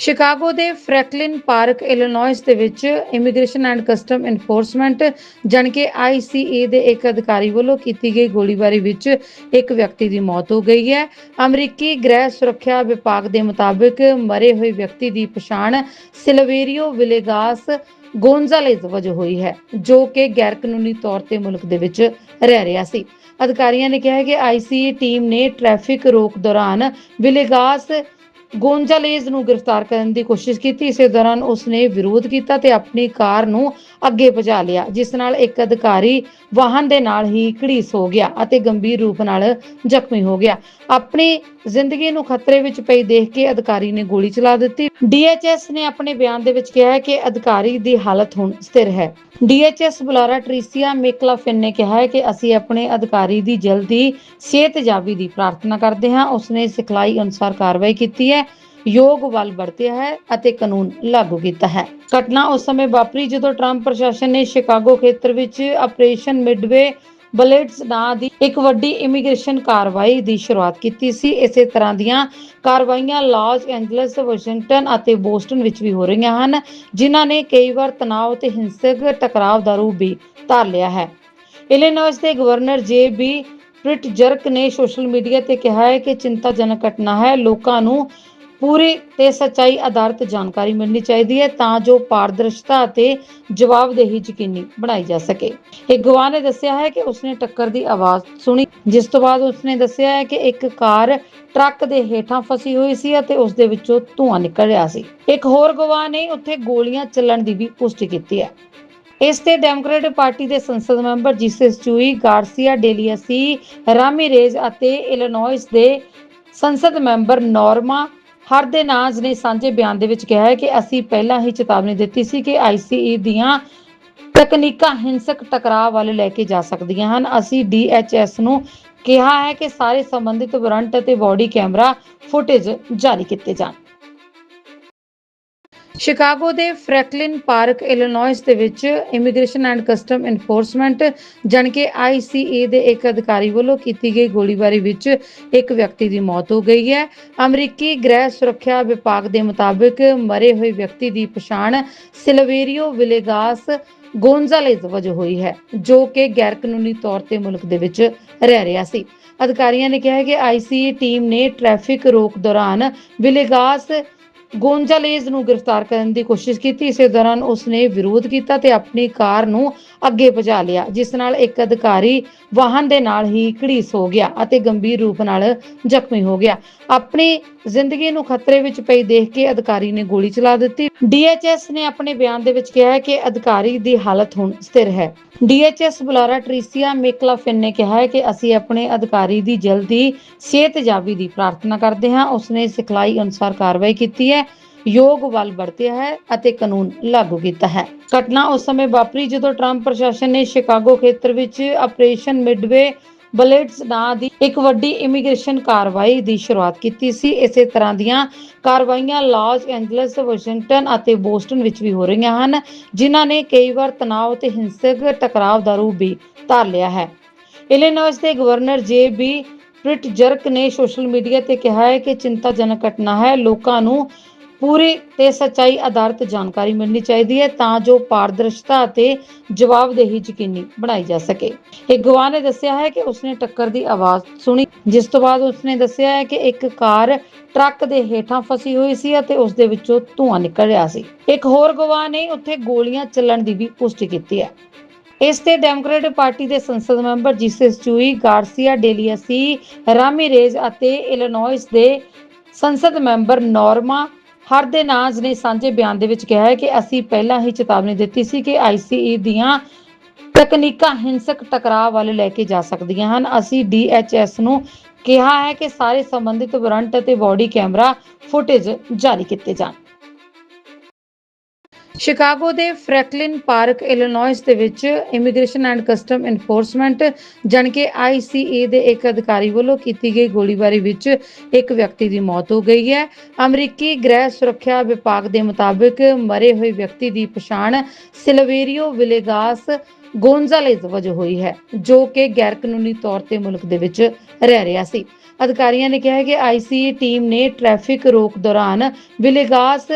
Chicago ਦੇ ਫ੍ਰੈਂਕਲਿਨ park, Illinois ਦੇ ਵਿੱਚ ਇਮੀਗ੍ਰੇਸ਼ਨ ਐਂਡ ਕਸਟਮ ਇਨਫੋਰਸਮੈਂਟ ਜਾਣਕੇ ਆਈਸੀਏ ਦੇ ਇੱਕ ਅਧਿਕਾਰੀ ਵੱਲੋਂ ਕੀਤੀ ਗਈ ਗੋਲੀਬਾਰੀ ਵਿੱਚ ਇੱਕ ਵਿਅਕਤੀ ਦੀ ਮੌਤ ਹੋ ਗਈ ਹੈ। ਅਮਰੀਕੀ ਗ੍ਰਹਿ ਸੁਰੱਖਿਆ ਵਿਭਾਗ ਦੇ ਮੁਤਾਬਕ ਮਰੇ ਹੋਏ ਵਿਅਕਤੀ ਦੀ ਪਛਾਣ ਸਿਲਵੇਰੀਓ ਵਿਲੇਗਾਸ ਗੋਨਜ਼ਾਲੇਜ਼ ਵਜੋਂ ਹੋਈ ਹੈ, ਜੋ ਕਿ ਗੈਰ ਕਾਨੂੰਨੀ ਤੌਰ ਤੇ ਮੁਲਕ ਦੇ ਵਿੱਚ ਰਹਿ ਰਿਹਾ ਸੀ। ਅਧਿਕਾਰੀਆਂ ਨੇ ਕਿਹਾ ਹੈ ਕਿ ਆਈਸੀਏ ਟੀਮ ਨੇ ਟ੍ਰੈਫਿਕ ਰੋਕ ਦੌਰਾਨ ਵਿਲੇਗਾਸ ਗੋਂਜਾਲੇਜ਼ ਨੂੰ ਗ੍ਰਿਫਤਾਰ ਕਰਨ ਦੀ ਕੋਸ਼ਿਸ਼ ਕੀਤੀ। ਇਸੇ ਦੌਰਾਨ ਉਸਨੇ ਵਿਰੋਧ ਕੀਤਾ ਤੇ ਆਪਣੀ ਕਾਰ ਨੂੰ ਅੱਗੇ ਭਜਾ ਲਿਆ, ਜਿਸ ਨਾਲ ਇੱਕ ਅਧਿਕਾਰੀ ਵਾਹਨ ਦੇ ਨਾਲ ਹੀ ਘੜੀਸ ਹੋ ਗਿਆ ਅਤੇ ਗੰਭੀਰ ਰੂਪ ਨਾਲ ਜ਼ਖਮੀ ਹੋ ਗਿਆ। ਆਪਣੀ ਜ਼ਿੰਦਗੀ ਨੂੰ ਖਤਰੇ ਵਿੱਚ ਪਈ ਦੇਖ ਕੇ ਅਧਿਕਾਰੀ ਨੇ ਗੋਲੀ ਚਲਾ ਦਿੱਤੀ। ਡੀਐਚਐਸ ਨੇ ਆਪਣੇ ਬਿਆਨ ਦੇ ਵਿੱਚ ਕਿਹਾ ਹੈ ਕਿ ਅਧਿਕਾਰੀ ਦੀ ਹਾਲਤ ਹੁਣ ਸਥਿਰ ਹੈ। ਡੀਐਚਐਸ ਬੁਲਾਰਾ ਟ੍ਰੀਸੀਆ ਮੇਕਲਾਫਿਨ ਨੇ ਕਿਹਾ ਹੈ ਕਿ ਅਸੀਂ ਆਪਣੇ ਅਧਿਕਾਰੀ ਦੀ ਜਲਦੀ ਸਿਹਤਯਾਬੀ ਦੀ ਪ੍ਰਾਰਥਨਾ ਕਰਦੇ ਹਾਂ। ਉਸਨੇ ਸਿਖਲਾਈ ਅਨੁਸਾਰ ਕਾਰਵਾਈ ਕੀਤੀ ਹੈ। ਯੋਗ ਵੱਲ ਵਰਤਿਆ ਹੈ ਅਤੇ ਕਾਨੂੰਨ ਲਾਗੂ ਕੀਤਾ ਹੈ। ਘਟਨਾ ਉਸ ਸਮੇਂ ਵਾਪਰੀ ਜਦੋਂ ਟਰੰਪ ਪ੍ਰਸ਼ਾਸਨ ਨੇ ਸ਼ਿਕਾਗੋ ਖੇਤਰ ਵਿੱਚ ਆਪਰੇਸ਼ਨ ਮਿਡਵੇ ਬਲੇਟਸ ਨਾਂ ਦੀ ਇੱਕ ਵੱਡੀ ਇਮੀਗ੍ਰੇਸ਼ਨ ਕਾਰਵਾਈ ਦੀ ਸ਼ੁਰੂਆਤ ਕੀਤੀ ਸੀ। ਇਸੇ ਤਰ੍ਹਾਂ ਦੀਆਂ ਕਾਰਵਾਈਆਂ ਲਾਸ ਐਂਜਲਸ ਵਾਸ਼ਿੰਗਟਨ ਅਤੇ ਬੋਸਟਨ ਵਿੱਚ ਵੀ ਹੋ ਰਹੀਆਂ ਹਨ, ਜਿਨ੍ਹਾਂ ਨੇ ਕਈ ਵਾਰ ਤਣਾਅ ਤੇ ਹਿੰਸਕ ਟਕਰਾਅ ਦਾ ਰੂਪ ਵੀ ਧਾਰ ਲਿਆ ਹੈ। ਇਲੀਨੋਇਸ ਦੇ governor J B Pritzker ਨੇ ਸੋਸ਼ਲ ਮੀਡੀਆ ਤੇ ਕਿਹਾ ਹੈ ਕਿ ਚਿੰਤਾਜਨਕ ਘਟਨਾ ਹੈ। ਲੋਕਾਂ ਨੂੰ ਪੂਰੀ ਤੇ ਸੱਚਾਈ ਆਧਾਰਿਤ ਜਾਣਕਾਰੀ ਮਿਲਣੀ ਚਾਹੀਦੀ ਹੈ ਤਾਂ ਜੋ ਪਾਰਦਰਸ਼ਤਾ ਅਤੇ ਜਵਾਬਦੇਹੀ ਯਕੀਨੀ ਬਣਾਈ ਜਾ ਸਕੇ। ਇੱਕ ਨੇ ਦੱਸਿਆ ਹੈ ਕਿ ਉਸਨੇ ਟੱਕਰ ਦੀ ਆਵਾਜ਼ ਸੁਣੀ, ਜਿਸ ਤੋਂ ਬਾਅਦ ਉਸਨੇ ਦੱਸਿਆ ਹੈ ਕਿ ਇੱਕ ਕਾਰ ਟਰੱਕ ਦੇ ਹੇਠਾਂ ਫਸੀ ਹੋਈ ਸੀ ਅਤੇ ਉਸ ਦੇ ਵਿੱਚੋਂ ਧੂੰਆਂ ਨਿਕਲ ਰਿਹਾ ਸੀ। ਇੱਕ ਹੋਰ ਗਵਾਹ ਨੇ ਉੱਥੇ ਗੋਲੀਆਂ ਚੱਲਣ ਦੀ ਵੀ ਪੁਸ਼ਟੀ ਕੀਤੀ ਹੈ। ਇਸ ਤੇ ਡੈਮੋਕ੍ਰੇਟ ਪਾਰਟੀ ਦੇ ਸੰਸਦ member Jesus Chuy Garcia Delia C Ramirez ਅਤੇ ਇਲੀਨੋਇਸ ਦੇ ਸੰਸਦ ਮੈਂਬਰ ਨੋਰਮਾ ਹਰ ਦੇ ਨਾਜ ਨੇ ਸਾਂਝੇ ਬਿਆਨ ਦੇ ਵਿੱਚ ਕਿਹਾ ਹੈ ਕਿ ਅਸੀਂ ਪਹਿਲਾਂ ਹੀ ਚੇਤਾਵਨੀ ਦਿੱਤੀ ਸੀ ਕਿ ਆਈਸੀਈ ਦੀਆਂ ਤਕਨੀਕਾਂ ਹਿੰਸਕ ਟਕਰਾਅ ਵੱਲ ਲੈ ਕੇ ਜਾ ਸਕਦੀਆਂ ਹਨ। ਅਸੀਂ ਡੀਐਚਐਸ ਨੂੰ ਕਿਹਾ ਹੈ ਕਿ ਸਾਰੇ ਸੰਬੰਧਿਤ ਵਾਰੰਟ ਅਤੇ ਬਾਡੀ ਕੈਮਰਾ ਫੁਟੇਜ ਜਾਰੀ ਕੀਤੇ ਜਾਣ। ਸ਼ਿਕਾਗੋ ਦੇ ਫ੍ਰੈਂਕਲਿਨ ਪਾਰਕ, ਇਲੀਨੋਇਸ ਦੇ ਵਿੱਚ ਇਮੀਗ੍ਰੇਸ਼ਨ ਐਂਡ ਕਸਟਮ ਇਨਫੋਰਸਮੈਂਟ ਜਾਣਕੇ ਆਈਸੀਏ ਦੇ ਇੱਕ ਅਧਿਕਾਰੀ ਵੱਲੋਂ ਕੀਤੀ ਗਈ ਗੋਲੀਬਾਰੀ ਵਿੱਚ ਇੱਕ ਵਿਅਕਤੀ ਦੀ ਮੌਤ ਹੋ ਗਈ ਹੈ। ਅਮਰੀਕੀ ਗ੍ਰਹਿ ਸੁਰੱਖਿਆ ਵਿਭਾਗ ਦੇ ਮੁਤਾਬਕ ਮਰੇ ਹੋਏ ਵਿਅਕਤੀ ਦੀ ਪਛਾਣ ਸਿਲਵੇਰੀਓ ਵਿਲੇਗਾਸ ਗੋਨਜ਼ਾਲੇਜ਼ ਵਜੋਂ ਹੋਈ ਹੈ, ਜੋ ਕਿ ਗੈਰ ਕਾਨੂੰਨੀ ਤੌਰ ਤੇ ਮੁਲਕ ਦੇ ਵਿੱਚ ਰਹਿ ਰਿਹਾ ਸੀ। ਅਧਿਕਾਰੀਆਂ ਨੇ ਕਿਹਾ ਹੈ ਕਿ ਆਈਸੀਏ ਟੀਮ ਨੇ ਟ੍ਰੈਫਿਕ ਰੋਕ ਦੌਰਾਨ ਵਿਲੇਗਾਸ ਗੋਂਜਾਲੇਜ਼ ਨੂੰ ਗ੍ਰਿਫਤਾਰ ਕਰਨ ਦੀ ਕੋਸ਼ਿਸ਼ ਕੀਤੀ। ਇਸੇ ਦੌਰਾਨ ਉਸਨੇ ਵਿਰੋਧ ਕੀਤਾ ਤੇ ਆਪਣੀ ਕਾਰ ਨੂੰ ਅੱਗੇ ਭਜਾ ਲਿਆ, ਜਿਸ ਨਾਲ ਇੱਕ ਅਧਿਕਾਰੀ ਵਾਹਨ ਦੇ ਨਾਲ ਹੀ ਘੜੀਸ ਹੋ ਗਿਆ ਅਤੇ ਗੰਭੀਰ ਰੂਪ ਨਾਲ ਜ਼ਖਮੀ ਹੋ ਗਿਆ। ਆਪਣੀ ਜ਼ਿੰਦਗੀ ਨੂੰ ਖਤਰੇ ਵਿੱਚ ਪਈ ਦੇਖ ਕੇ ਅਧਿਕਾਰੀ ਨੇ ਗੋਲੀ ਚਲਾ ਦਿੱਤੀ। ਡੀਐਚਐਸ ਨੇ ਆਪਣੇ ਬਿਆਨ ਦੇ ਵਿੱਚ ਕਿਹਾ ਹੈ ਕਿ ਅਧਿਕਾਰੀ ਦੀ ਹਾਲਤ ਹੁਣ ਸਥਿਰ ਹੈ। ਡੀਐਚਐਸ ਬੁਲਾਰਾ ਟ੍ਰੀਸੀਆ ਮੇਕਲਾਫਿਨ ਨੇ ਕਿਹਾ ਹੈ ਕਿ ਅਸੀਂ ਆਪਣੇ ਅਧਿਕਾਰੀ ਦੀ ਜਲਦੀ ਸਿਹਤਯਾਬੀ ਦੀ ਪ੍ਰਾਰਥਨਾ ਕਰਦੇ ਹਾਂ। ਉਸਨੇ ਸਿਖਲਾਈ ਅਨੁਸਾਰ ਕਾਰਵਾਈ ਕੀਤੀ ਹੈ। ਯੋਗ ਵੱਲ ਵਰਤਿਆ ਹੈ ਅਤੇ ਕਾਨੂੰਨ ਲਾਗੂ ਕੀਤਾ ਹੈ। ਘਟਨਾ ਉਸ ਸਮੇਂ ਵਾਪਰੀ ਜਦੋਂ ਟਰੰਪ ਪ੍ਰਸ਼ਾਸਨ ਨੇ ਸ਼ਿਕਾਗੋ ਖੇਤਰ ਵਿੱਚ ਆਪਰੇਸ਼ਨ ਮਿਡਵੇ ਬਲੇਟਸ ਨਾਂ ਦੀ ਇੱਕ ਵੱਡੀ ਇਮੀਗ੍ਰੇਸ਼ਨ ਕਾਰਵਾਈ ਦੀ ਸ਼ੁਰੂਆਤ ਕੀਤੀ ਸੀ। ਇਸੇ ਤਰ੍ਹਾਂ ਦੀਆਂ ਕਾਰਵਾਈਆਂ ਲਾਸ ਐਂਜਲਸ ਵਾਸ਼ਿੰਗਟਨ ਅਤੇ ਬੋਸਟਨ ਵਿੱਚ ਵੀ ਹੋ ਰਹੀਆਂ ਹਨ, ਜਿਨ੍ਹਾਂ ਨੇ ਕਈ ਵਾਰ ਤਣਾਅ ਤੇ ਹਿੰਸਕ ਟਕਰਾਅ ਦਾ ਰੂਪ ਵੀ ਧਾਰ ਲਿਆ ਹੈ। ਇਲੀਨੋਇਸ ਦੇ ਗਵਰਨਰ ਜੇ ਬੀ ਪ੍ਰਿਟਜਰਕ ਨੇ ਸੋਸ਼ਲ ਮੀਡੀਆ ਤੇ ਕਿਹਾ ਹੈ ਕਿ ਚਿੰਤਾਜਨਕ ਘਟਨਾ ਹੈ। ਲੋਕਾਂ ਨੂੰ ਪੂਰੀ ਤੇ ਸੱਚਾਈ ਆਧਾਰਿਤ ਜਾਣਕਾਰੀ ਮਿਲਣੀ ਚਾਹੀਦੀ ਹੈ ਤਾਂ ਜੋ ਪਾਰਦਰਸ਼ਤਾ ਅਤੇ ਜਵਾਬਦੇਹੀ ਯਕੀਨੀ ਬਣਾਈ ਜਾ ਸਕੇ। ਇੱਕ ਨੇ ਦੱਸਿਆ ਹੈ ਕਿ ਉਸਨੇ ਟੱਕਰ ਦੀ ਆਵਾਜ਼ ਸੁਣੀ, ਜਿਸ ਤੋਂ ਬਾਅਦ ਉਸਨੇ ਦੱਸਿਆ ਹੈ ਕਿ ਇੱਕ ਕਾਰ ਟਰੱਕ ਦੇ ਹੇਠਾਂ ਫਸੀ ਹੋਈ ਸੀ ਅਤੇ ਉਸ ਦੇ ਵਿੱਚੋਂ ਧੂੰਆਂ ਨਿਕਲ ਰਿਹਾ ਸੀ। ਇੱਕ ਹੋਰ ਗਵਾਹ ਨੇ ਉੱਥੇ ਗੋਲੀਆਂ ਚੱਲਣ ਦੀ ਵੀ ਪੁਸ਼ਟੀ ਕੀਤੀ ਹੈ। ਇਸ ਤੇ ਡੈਮੋਕ੍ਰੇਟਿਕ ਪਾਰਟੀ ਦੇ ਸੰਸਦ member Jesus Chuy Garcia Delia C Ramirez ਅਤੇ ਇਲੀਨੋਇਸ ਦੇ ਸੰਸਦ ਮੈਂਬਰ ਨੋਰਮਾ ਹਰ ਦੇ ਨਾਜ ਨੇ ਸਾਂਝੇ ਬਿਆਨ ਦੇ ਵਿੱਚ ਕਿਹਾ ਹੈ ਕਿ ਅਸੀਂ ਪਹਿਲਾਂ ਹੀ ਚੇਤਾਵਨੀ ਦਿੱਤੀ ਸੀ ਕਿ ਆਈਸੀਈ ਦੀਆਂ ਤਕਨੀਕਾਂ ਹਿੰਸਕ ਟਕਰਾਅ ਵੱਲ ਲੈ ਕੇ ਜਾ ਸਕਦੀਆਂ ਹਨ। ਅਸੀਂ ਡੀਐਚਐਸ ਨੂੰ ਕਿਹਾ ਹੈ ਕਿ ਸਾਰੇ ਸੰਬੰਧਿਤ ਵਾਰੰਟ ਅਤੇ ਬਾਡੀ ਕੈਮਰਾ ਫੁਟੇਜ ਜਾਰੀ ਕੀਤੇ ਜਾਣ। ਸ਼ਿਕਾਗੋ ਦੇ ਫ੍ਰੈਂਕਲਿਨ ਪਾਰਕ, ਇਲੀਨੋਇਸ ਦੇ ਵਿੱਚ ਇਮੀਗ੍ਰੇਸ਼ਨ ਐਂਡ ਕਸਟਮ ਇਨਫੋਰਸਮੈਂਟ ਜਾਣਕੇ ਆਈਸੀਏ ਦੇ ਇੱਕ ਅਧਿਕਾਰੀ ਵੱਲੋਂ ਕੀਤੀ ਗਈ ਗੋਲੀਬਾਰੀ ਵਿੱਚ ਇੱਕ ਵਿਅਕਤੀ ਦੀ ਮੌਤ ਹੋ ਗਈ ਹੈ। ਅਮਰੀਕੀ ਗ੍ਰਹਿ ਸੁਰੱਖਿਆ ਵਿਭਾਗ ਦੇ ਮੁਤਾਬਕ ਮਰੇ ਹੋਏ ਵਿਅਕਤੀ ਦੀ ਪਛਾਣ ਸਿਲਵੇਰੀਓ ਵਿਲੇਗਾਸ ਗੋਨਜ਼ਾਲੇਜ਼ ਵਜੋਂ ਹੋਈ ਹੈ, ਜੋ ਕਿ ਗੈਰ ਕਾਨੂੰਨੀ ਤੌਰ ਤੇ ਮੁਲਕ ਦੇ ਵਿੱਚ ਰਹਿ ਰਿਹਾ ਸੀ। ਅਧਿਕਾਰੀਆਂ ਨੇ ਕਿਹਾ ਹੈ ਕਿ ਆਈਸੀਏ ਟੀਮ ਨੇ ਟ੍ਰੈਫਿਕ ਰੋਕ ਦੌਰਾਨ ਵਿਲੇਗਾਸ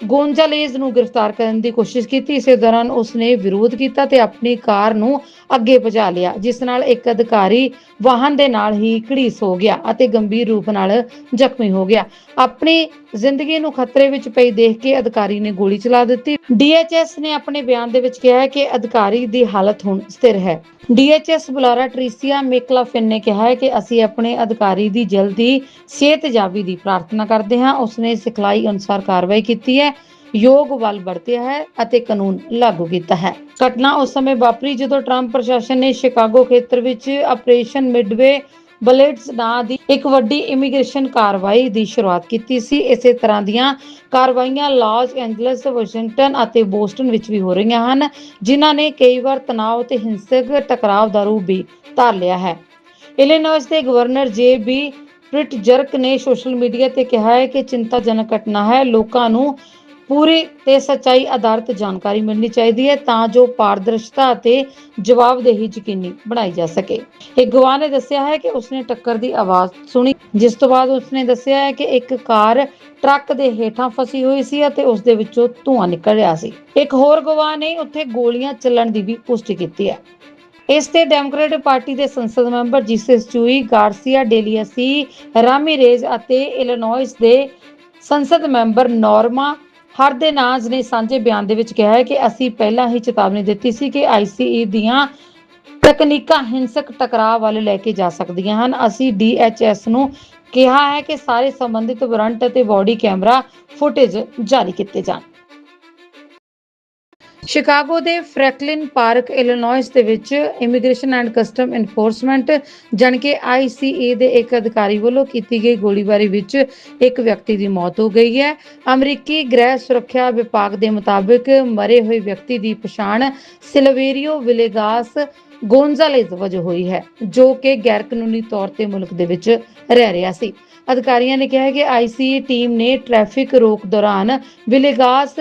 ਗੋਂਜਾਲੇਜ਼ ਨੂੰ ਗ੍ਰਿਫਤਾਰ ਕਰਨ ਦੀ ਕੋਸ਼ਿਸ਼ ਕੀਤੀ। ਇਸੇ ਦੌਰਾਨ ਉਸਨੇ ਵਿਰੋਧ ਕੀਤਾ ਤੇ ਆਪਣੀ ਕਾਰ ਨੂੰ ਅੱਗੇ ਭਜਾ ਲਿਆ, ਜਿਸ ਨਾਲ ਇੱਕ ਅਧਿਕਾਰੀ ਵਾਹਨ ਦੇ ਨਾਲ ਹੀ ਘੜੀਸ ਹੋ ਗਿਆ ਅਤੇ ਗੰਭੀਰ ਰੂਪ ਨਾਲ ਜ਼ਖਮੀ ਹੋ ਗਿਆ। ਆਪਣੀ ਜ਼ਿੰਦਗੀ ਨੂੰ ਖਤਰੇ ਵਿੱਚ ਪਈ ਦੇਖ ਕੇ ਅਧਿਕਾਰੀ ਨੇ ਗੋਲੀ ਚਲਾ ਦਿੱਤੀ। ਡੀਐਚਐਸ ਨੇ ਆਪਣੇ ਬਿਆਨ ਦੇ ਵਿੱਚ ਕਿਹਾ ਹੈ ਕਿ ਅਧਿਕਾਰੀ ਦੀ ਹਾਲਤ ਹੁਣ ਸਥਿਰ ਹੈ। ਡੀਐਚਐਸ ਬੁਲਾਰਾ ਟ੍ਰੀਸੀਆ ਮੇਕਲਾਫਿਨ ਨੇ ਕਿਹਾ ਹੈ ਕਿ ਅਸੀਂ ਆਪਣੇ ਅਧਿਕਾਰੀ ਦੀ ਜਲਦੀ ਸਿਹਤਯਾਬੀ ਦੀ ਪ੍ਰਾਰਥਨਾ ਕਰਦੇ ਹਾਂ। ਉਸਨੇ ਸਿਖਲਾਈ ਅਨੁਸਾਰ ਕਾਰਵਾਈ ਕੀਤੀ ਹੈ। ਯੋਗ ਵੱਲ ਵਰਤਿਆ ਹੈ ਅਤੇ ਕਾਨੂੰਨ ਲਾਗੂ ਕੀਤਾ ਹੈ। ਘਟਨਾ ਉਸ ਸਮੇਂ ਵਾਪਰੀ ਜਦੋਂ ਟਰੰਪ ਪ੍ਰਸ਼ਾਸਨ ਨੇ ਸ਼ਿਕਾਗੋ ਖੇਤਰ ਵਿੱਚ ਆਪਰੇਸ਼ਨ ਮਿਡਵੇ ਬਲੇਟਸ ਨਾਂ ਦੀ ਇੱਕ ਵੱਡੀ ਇਮੀਗ੍ਰੇਸ਼ਨ ਕਾਰਵਾਈ ਦੀ ਸ਼ੁਰੂਆਤ ਕੀਤੀ ਸੀ। ਇਸੇ ਤਰ੍ਹਾਂ ਦੀਆਂ ਕਾਰਵਾਈਆਂ ਲਾਸ ਐਂਜਲਸ ਵਾਸ਼ਿੰਗਟਨ ਅਤੇ ਬੋਸਟਨ ਵਿੱਚ ਵੀ ਹੋ ਰਹੀਆਂ ਹਨ, ਜਿਨ੍ਹਾਂ ਨੇ ਕਈ ਵਾਰ ਤਣਾਅ ਤੇ ਹਿੰਸਕ ਟਕਰਾਅ ਦਾ ਰੂਪ ਵੀ ਧਾਰ ਲਿਆ ਹੈ। ਇਲੀਨੋਇਸ ਦੇ ਗਵਰਨਰ ਜੇ ਬੀ ਪ੍ਰਿਟਜਰਕ ਨੇ ਸੋਸ਼ਲ ਮੀਡੀਆ ਤੇ ਕਿਹਾ ਹੈ ਕਿ ਚਿੰਤਾਜਨਕ ਘਟਨਾ ਹੈ। ਲੋਕਾਂ ਨੂੰ ਪੂਰੀ ਤੇ ਸੱਚਾਈ ਆਧਾਰਿਤ ਜਾਣਕਾਰੀ ਮਿਲਣੀ ਚਾਹੀਦੀ ਹੈ ਤਾਂ ਜੋ ਪਾਰਦਰਸ਼ਤਾ ਅਤੇ ਜਵਾਬਦੇਹੀ ਯਕੀਨੀ ਬਣਾਈ ਜਾ ਸਕੇ। ਇੱਕ ਨੇ ਦੱਸਿਆ ਹੈ ਕਿ ਉਸਨੇ ਟੱਕਰ ਦੀ ਆਵਾਜ਼ ਸੁਣੀ, ਜਿਸ ਤੋਂ ਬਾਅਦ ਉਸਨੇ ਦੱਸਿਆ ਹੈ ਕਿ ਇੱਕ ਕਾਰ ਟਰੱਕ ਦੇ ਹੇਠਾਂ ਫਸੀ ਹੋਈ ਸੀ ਅਤੇ ਉਸ ਦੇ ਵਿੱਚੋਂ ਧੂੰਆਂ ਨਿਕਲ ਰਿਹਾ ਸੀ। ਇੱਕ ਹੋਰ ਗਵਾਹ ਨੇ ਉੱਥੇ ਗੋਲੀਆਂ ਚੱਲਣ ਦੀ ਵੀ ਪੁਸ਼ਟੀ ਕੀਤੀ ਹੈ। ਇਸ ਤੇ ਡੈਮੋਕ੍ਰੇਟ ਪਾਰਟੀ ਦੇ ਸੰਸਦ member Jesus Chuy Garcia Delia C Ramirez ਅਤੇ ਇਲੀਨੋਇਸ ਦੇ ਸੰਸਦ ਮੈਂਬਰ ਨੋਰਮਾ ਹਰ ਦੇ ਨਾਜ ਨੇ ਸਾਂਝੇ ਬਿਆਨ ਦੇ ਵਿੱਚ ਕਿਹਾ ਹੈ ਕਿ ਅਸੀਂ ਪਹਿਲਾਂ ਹੀ ਚੇਤਾਵਨੀ ਦਿੱਤੀ ਸੀ ਕਿ ਆਈਸੀਈ ਦੀਆਂ ਤਕਨੀਕਾਂ ਹਿੰਸਕ ਟਕਰਾਅ ਵੱਲ ਲੈ ਕੇ ਜਾ ਸਕਦੀਆਂ ਹਨ। ਅਸੀਂ ਡੀਐਚਐਸ ਨੂੰ ਕਿਹਾ ਹੈ ਕਿ ਸਾਰੇ ਸੰਬੰਧਿਤ ਵਾਰੰਟ ਅਤੇ ਬਾਡੀ ਕੈਮਰਾ ਫੁਟੇਜ ਜਾਰੀ ਕੀਤੇ ਜਾਣ। ਸ਼ਿਕਾਗੋ ਦੇ ਫ੍ਰੈਂਕਲਿਨ ਪਾਰਕ, ਇਲੀਨੋਇਸ ਦੇ ਵਿੱਚ ਇਮੀਗ੍ਰੇਸ਼ਨ ਐਂਡ ਕਸਟਮ ਇਨਫੋਰਸਮੈਂਟ ਜਾਣਕੇ ਆਈਸੀਏ ਦੇ ਇੱਕ ਅਧਿਕਾਰੀ ਵੱਲੋਂ ਕੀਤੀ ਗਈ ਗੋਲੀਬਾਰੀ ਵਿੱਚ ਇੱਕ ਵਿਅਕਤੀ ਦੀ ਮੌਤ ਹੋ ਗਈ ਹੈ। ਅਮਰੀਕੀ ਗ੍ਰਹਿ ਸੁਰੱਖਿਆ ਵਿਭਾਗ ਦੇ ਮੁਤਾਬਕ ਮਰੇ ਹੋਏ ਵਿਅਕਤੀ ਦੀ ਪਛਾਣ ਸਿਲਵੇਰੀਓ ਵਿਲੇਗਾਸ ਗੋਨਜ਼ਾਲੇਜ਼ ਵਜੋਂ ਹੋਈ ਹੈ, ਜੋ ਕਿ ਗੈਰ ਕਾਨੂੰਨੀ ਤੌਰ ਤੇ ਮੁਲਕ ਦੇ ਵਿੱਚ ਰਹਿ ਰਿਹਾ ਸੀ। ਅਧਿਕਾਰੀਆਂ ਨੇ ਕਿਹਾ ਹੈ ਕਿ ਆਈਸੀਏ ਟੀਮ ਨੇ ਟ੍ਰੈਫਿਕ ਰੋਕ ਦੌਰਾਨ ਵਿਲੇਗਾਸ